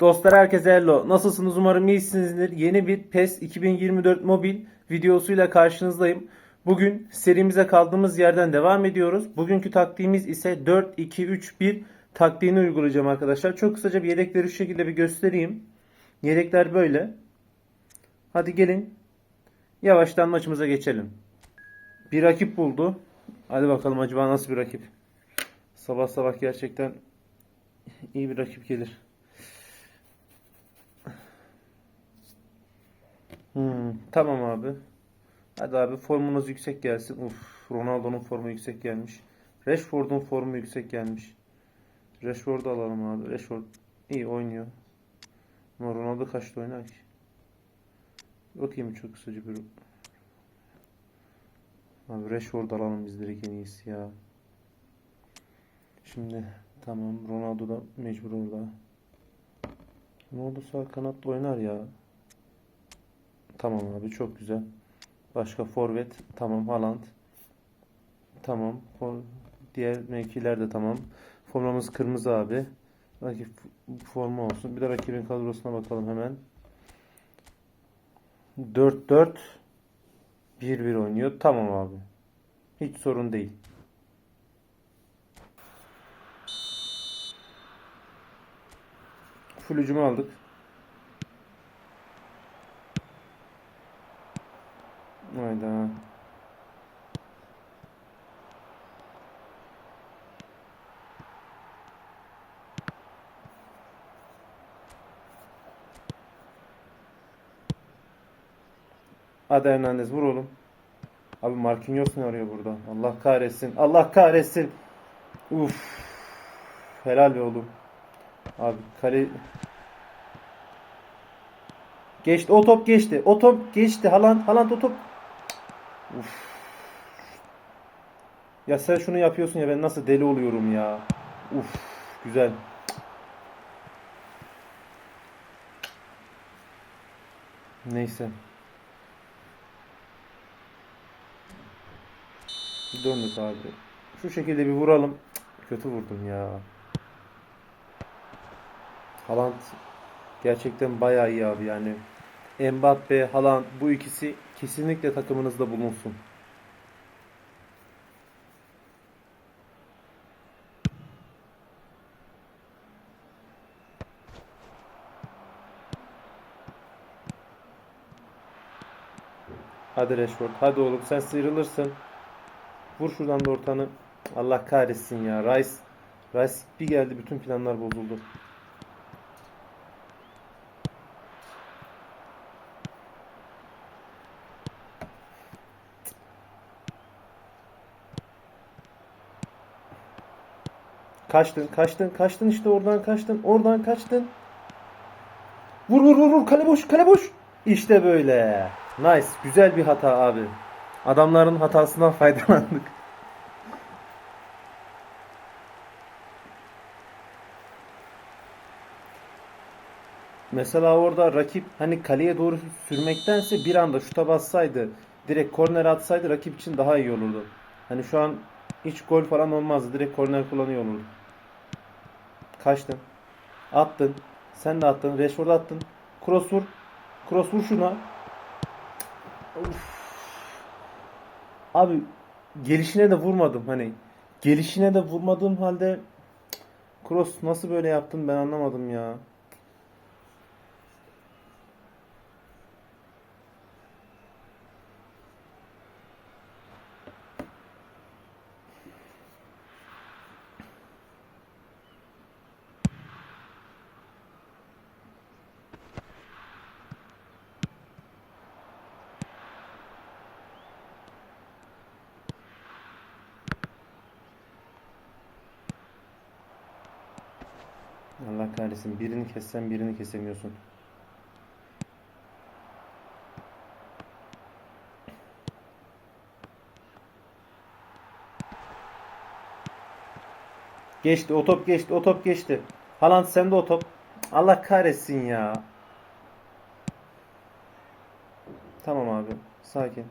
Dostlar herkese hello. Nasılsınız? Umarım iyisinizdir. Yeni bir PES 2024 mobil videosuyla karşınızdayım. Bugün serimize kaldığımız yerden devam ediyoruz. Bugünkü taktiğimiz ise 4-2-3-1 taktiğini uygulayacağım arkadaşlar. Çok kısaca bir yedekleri şu şekilde bir göstereyim. Yedekler böyle. Hadi gelin. Yavaştan maçımıza geçelim. Bir rakip buldu. Hadi bakalım acaba nasıl bir rakip? Sabah sabah gerçekten iyi bir rakip gelir. Hmm, tamam abi. Hadi abi formunuz yüksek gelsin. Uf, Ronaldo'nun formu yüksek gelmiş. Rashford'un formu yüksek gelmiş. Rashford'u alalım abi. Rashford iyi oynuyor. Ama Ronaldo kaçta oynar ki? Bakayım çok kısaca bir. Abi Rashford alalım biz direkt en iyisi ya. Şimdi tamam Ronaldo da mecbur orada. Ronaldo sağ kanatta oynar ya. Tamam abi çok güzel. Başka forvet tamam Haaland. Tamam. Diğer mevkiler de tamam. Formamız kırmızı abi. Rakip forma olsun. Bir de rakibin kadrosuna bakalım hemen. 4-4 1-1 oynuyor. Tamam abi. Hiç sorun değil. Full aldık. Hayda. Hadi Hernandez vur oğlum. Abi Marquinhos ne arıyor burada? Allah kahretsin. Allah kahretsin. Uf. Helal be oğlum. Abi kale Geçti. O top geçti. O top geçti. Haaland, Haaland o top. Uf. Ya sen şunu yapıyorsun ya ben nasıl deli oluyorum ya. Uf. Güzel. Neyse. Döndük abi. Şu şekilde bir vuralım. Kötü vurdum ya. Haaland gerçekten bayağı iyi abi yani. Mbappe, Haaland bu ikisi kesinlikle takımınızda bulunsun. Hadi Rashford. Hadi oğlum sen sıyrılırsın. Vur şuradan da ortanı. Allah kahretsin ya. Rice. Rice bir geldi bütün planlar bozuldu. Kaçtın, kaçtın, kaçtın işte oradan kaçtın, oradan kaçtın. Vur vur vur vur kale boş, kale boş. İşte böyle. Nice, güzel bir hata abi. Adamların hatasından faydalandık. Mesela orada rakip hani kaleye doğru sürmektense bir anda şuta bassaydı, direkt korner atsaydı rakip için daha iyi olurdu. Hani şu an hiç gol falan olmazdı. Direkt korner kullanıyor olurdu. Kaçtın. Attın. Sen de attın. Rashford attın. Cross vur. Cross vur şuna. Uf. Abi gelişine de vurmadım hani. Gelişine de vurmadığım halde Cross nasıl böyle yaptın ben anlamadım ya. Allah kahretsin. Birini kessen birini kesemiyorsun. Geçti. O top geçti. O top geçti. Haaland sende o top. Allah kahretsin ya. Tamam abi. Sakin.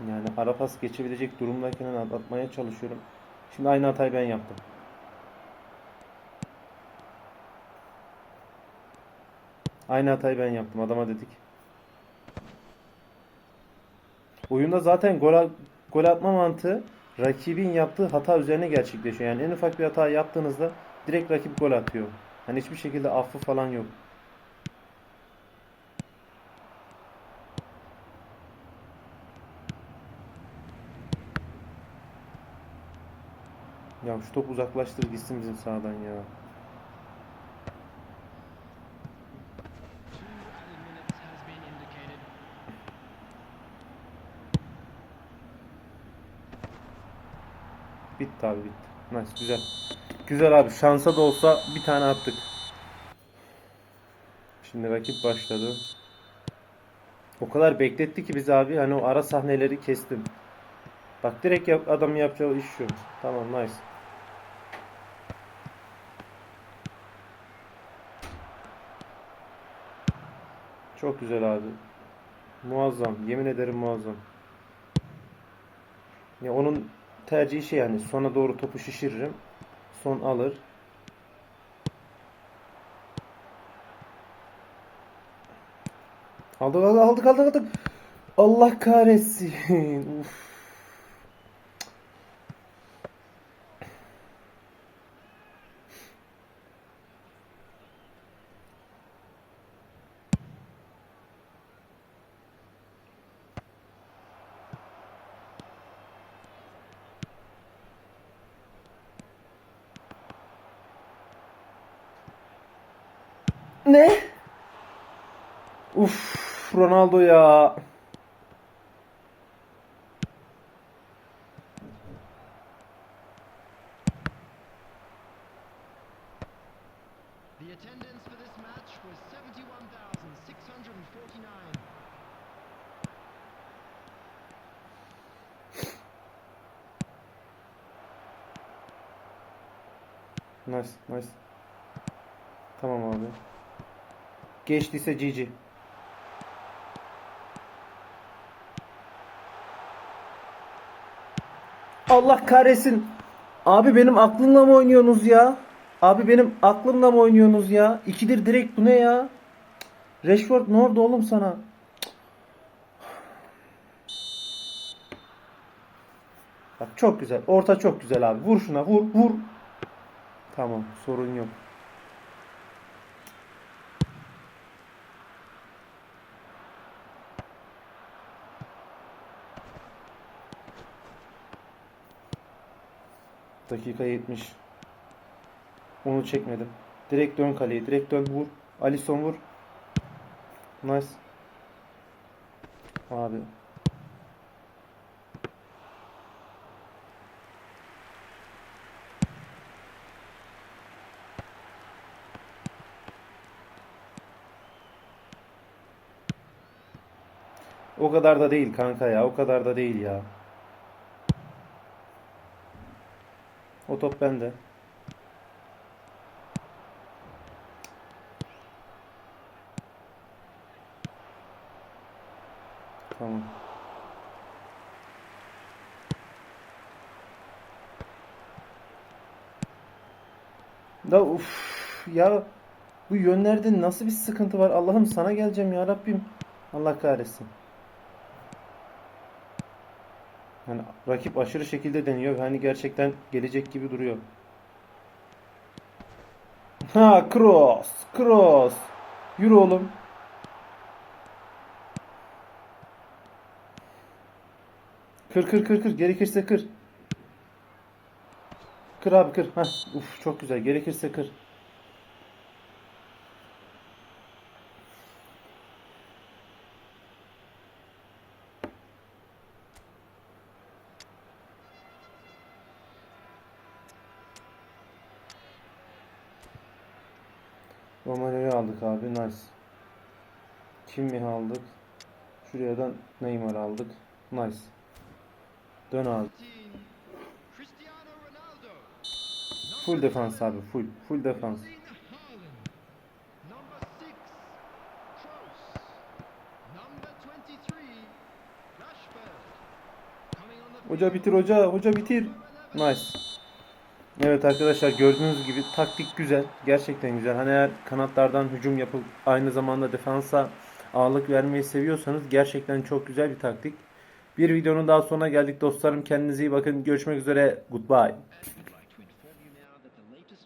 Yani ara pas geçebilecek durumdayken at- atmaya çalışıyorum. Şimdi aynı hatayı ben yaptım. Aynı hatayı ben yaptım. Adama dedik. Oyunda zaten gol, gol atma mantığı rakibin yaptığı hata üzerine gerçekleşiyor. Yani en ufak bir hata yaptığınızda direkt rakip gol atıyor. Hani hiçbir şekilde affı falan yok. Ya şu top uzaklaştır gitsin bizim sahadan ya. Bitti abi bitti. Nice güzel. Güzel abi şansa da olsa bir tane attık. Şimdi rakip başladı. O kadar bekletti ki biz abi hani o ara sahneleri kestim. Bak direkt yap, adam yapacağı iş şu. Tamam nice. Çok güzel abi. Muazzam. Yemin ederim muazzam. Ya onun tercihi şey yani sona doğru topu şişiririm. Son alır. Aldık aldık aldık aldık aldık. Allah kahretsin. Uf. Ne? Uf, Ronaldo ya. The attendance for this match was 71,649. Nice, nice. Tamam abi. Geçtiyse GG. Allah kahretsin. Abi benim aklımla mı oynuyorsunuz ya? Abi benim aklımla mı oynuyorsunuz ya? İkidir direkt bu ne ya? Rashford ne oldu oğlum sana? Bak çok güzel. Orta çok güzel abi. Vur şuna vur vur. Tamam sorun yok. Dakika 70. Onu çekmedim. Direkt dön kaleye. Direkt dön vur. Alisson vur. Nice. Abi. O kadar da değil kanka ya. O kadar da değil ya. O top bende. Tamam. Da uf ya bu yönlerde nasıl bir sıkıntı var? Allah'ım sana geleceğim ya Rabbim. Allah kahretsin. Yani rakip aşırı şekilde deniyor. Hani gerçekten gelecek gibi duruyor. Ha cross. Cross. Yürü oğlum. Kır kır kır kır. Gerekirse kır. Kır abi kır. Heh. Uf çok güzel. Gerekirse kır. Romagnoli'yi aldık abi. Nice. Kimi aldık? Şuraya da Neymar aldık. Nice. Dön abi. 15, Cristiano Ronaldo. Full defans abi. Full. Full defans. Erling Haaland. Number 6, Kroos. Number 23, Rashford. Hoca bitir hoca. Hoca bitir. Nice. Evet arkadaşlar gördüğünüz gibi taktik güzel. Gerçekten güzel. Hani eğer kanatlardan hücum yapıp aynı zamanda defansa ağırlık vermeyi seviyorsanız gerçekten çok güzel bir taktik. Bir videonun daha sonuna geldik dostlarım. Kendinize iyi bakın. Görüşmek üzere. Goodbye.